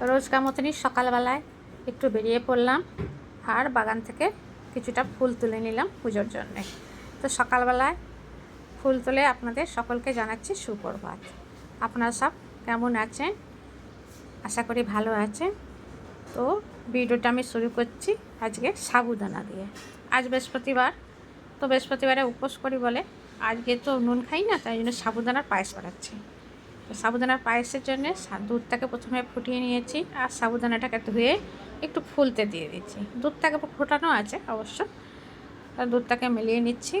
রোজকার মতনই সকালবেলায় একটু বেরিয়ে পড়লাম আর বাগান থেকে কিছুটা ফুল তুলে নিলাম পুজোর জন্যে। তো সকালবেলায় ফুল তুলে আপনাদের সকলকে জানাচ্ছি সুপ্রভাত। আপনারা সব কেমন আছেন? আশা করি ভালো আছেন। তো ভিডিওটা আমি শুরু করছি আজকে সাবুদানা দিয়ে। আজ বৃহস্পতিবার, তো বৃহস্পতিবারে উপোস করি বলে আজকে তো নুন খাই না, তাই জন্য সাবুদানার পায়েস বানাচ্ছি। তো সাবুদানার পায়েসের জন্য দুধটাকে প্রথমে ফুটিয়ে নিয়েছি আর সাবুদানাটাকে ধুয়ে একটু ফুলতে দিয়ে দিচ্ছি। দুধটাকে ফোটানো আছে অবশ্য। দুধটাকে মিলিয়ে নিচ্ছি।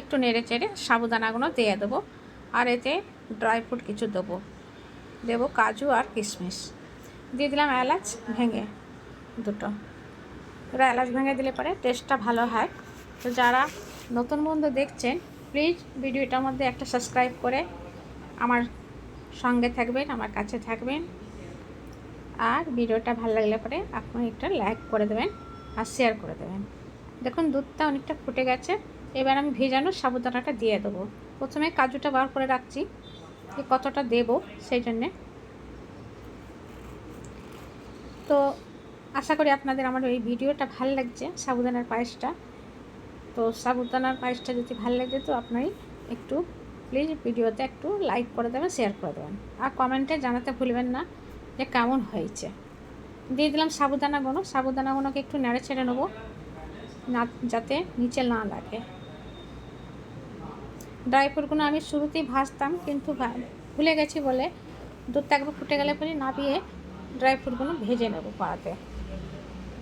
একটু নেড়ে চেড়ে সাবুদানাগুলো দিয়ে দেবো আর এতে ড্রাই ফ্রুট কিছু দেবো। দেবো কাজু আর কিশমিশ। দিয়ে দিলাম এলাচ ভেঙে দুটো। এবার এলাচ ভেঙে দিলে পরে টেস্টটা ভালো হয়। তো যারা নতুন বন্ধু দেখছেন, প্লিজ ভিডিওটার মধ্যে একটা সাবস্ক্রাইব করে আমার সঙ্গে থাকবেন, আমার কাছে থাকবেন। আর ভিডিওটা ভালো লাগলে পরে আপনি একটা লাইক করে দেবেন আর শেয়ার করে দেবেন। দেখুন, দুধটা অনেকটা ফুটে গেছে। এবার আমি ভেজানো সাবুদানাটা দিয়ে দেবো। প্রথমে কাজুটা বার করে রাখছি যে কতটা দেব সেই জন্যে। তো আশা করি আপনাদের আমার এই ভিডিওটা ভালো লাগছে, সাবুদানার পায়েসটা। তো সাবুদানার পায়েসটা যদি ভালো লাগে তো আপনি একটু প্লিজ ভিডিওতে একটু লাইক করে দেবেন শেয়ার করে দেবেন। আর কমেন্টে জানাতে ভুলবেন না যে কেমন হয়েছে। দিয়ে দিলাম সাবুদানাগুলো সাবুদানাগুলোকে একটু নেড়ে ছেড়ে নেব, না, যাতে নিচে না লাগে। ড্রাই ফ্রুটগুলো আমি শুরুতেই ভাজতাম, কিন্তু ভুলে গেছি বলে দুধটা একবার ফুটে গেলে পরে নাবিয়ে ড্রাই ফ্রুটগুলো ভেজে নেব পাড়াতে।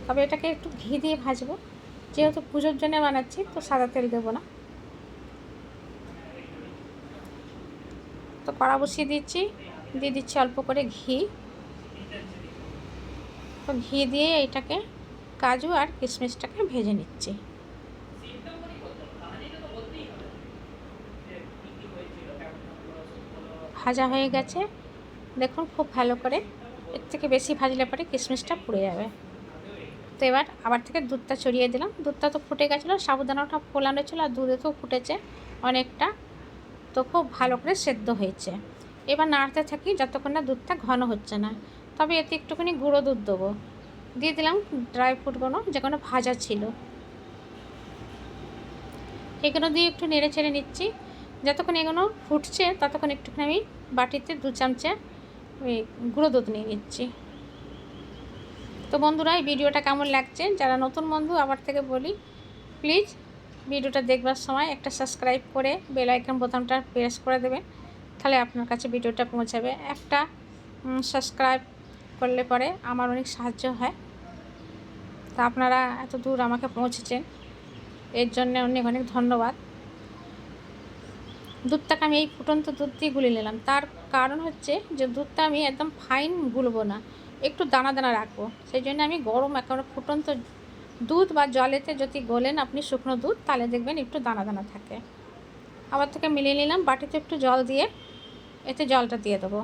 তবে এটাকে একটু ঘি দিয়ে ভাজবো। যেহেতু পুজোর জন্য বানাচ্ছি, তো সাদা তেল দেবো না। কড়া বসিয়ে দিচ্ছি। দিয়ে দিচ্ছি অল্প করে ঘি। তো ঘি দিয়ে এটাকে কাজু আর কিশমিশটাকে ভেজে নিচ্ছি। ভাজা হয়ে গেছে। দেখুন খুব ভালো করে। এর থেকে বেশি ভাজলে পরে কিশমিশটা পুড়ে যাবে। তো এবার আবার থেকে দুধটা ছড়িয়ে দিলাম। দুধটা তো ফুটে গেছিল, সাবুদানাটা ফোলানো ছিল আর দুধে তো ফুটেছে অনেকটা। তো খুব ভালো করে সেদ্ধ হয়েছে। এবার নাড়তে থাকি, যতক্ষণ না দুধটা ঘন হচ্ছে না। তবে এতে একটুখানি গুঁড়ো দুধ দেবো। দিয়ে দিলাম ড্রাই ফ্রুটগুলো যে কোনো ভাজা ছিল। এগুলো দিয়ে একটু নেড়ে ছেড়ে নিচ্ছি। যতক্ষণ এগুলো ফুটছে, ততক্ষণ একটুখানি আমি বাটিতে দু চামচে গুঁড়ো দুধ নিয়ে নিচ্ছি। তো বন্ধুরা, এই ভিডিওটা কেমন লাগছে? যারা নতুন বন্ধু, আবার থেকে বলি প্লিজ ভিডিওটা দেখবার সময় একটা সাবস্ক্রাইব করে বেল আইকন বোতামটা প্রেস করে দেবেন, তাহলে আপনার কাছে ভিডিওটা পৌঁছাবে। একটা সাবস্ক্রাইব করলে পরে আমার অনেক সাহায্য হয়। তা আপনারা এত দূর আমাকে পৌঁছেছেন, এর জন্য অনেক অনেক ধন্যবাদ। দুধটাকে আমি এই ফুটন্ত দুধ দিয়ে গুলে নিলাম। তার কারণ হচ্ছে যে দুধটা আমি একদম ফাইন গুলবো না, একটু দানা দানা রাখব। সেই জন্য আমি গরম একেবারে ফুটন্ত দুধ বা জলেতে যদি গোলেন আপনি শুকনো দুধ, তাহলে দেখবেন একটু দানা দানা থাকে। আবার থেকে মিলিয়ে নিলাম, বাটিতে একটু জল দিয়ে এতে জলটা দিয়ে দেবো।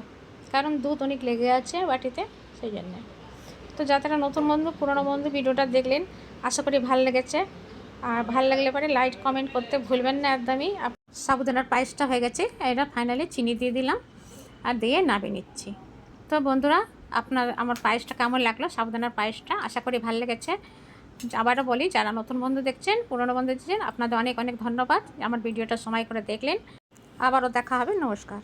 কারণ দুধ অনেক লেগে আছে বাটিতে, সেই জন্যে। তো যারা নতুন বন্ধু, পুরনো বন্ধু ভিডিওটা দেখলেন, আশা করি ভালো লেগেছে। আর ভালো লাগলে পরে লাইক, কমেন্ট করতে ভুলবেন না একদমই। সাবুদানার পায়েসটা হয়ে গেছে, এটা ফাইনালি চিনি দিয়ে দিলাম আর দিয়ে নামিয়ে নিচ্ছি। তো বন্ধুরা, আপনার, আমার পায়েসটা কেমন লাগল, সাবুদানার পায়েসটা? আশা করি ভালো লেগেছে। আবারও বলি, যারা নতুন বন্ধু দেখছেন, পুরনো বন্ধু দেখছেন, আপনাদের অনেক অনেক ধন্যবাদ। আমার ভিডিওটা সময় করে দেখলেন। আবারও দেখা হবে, নমস্কার।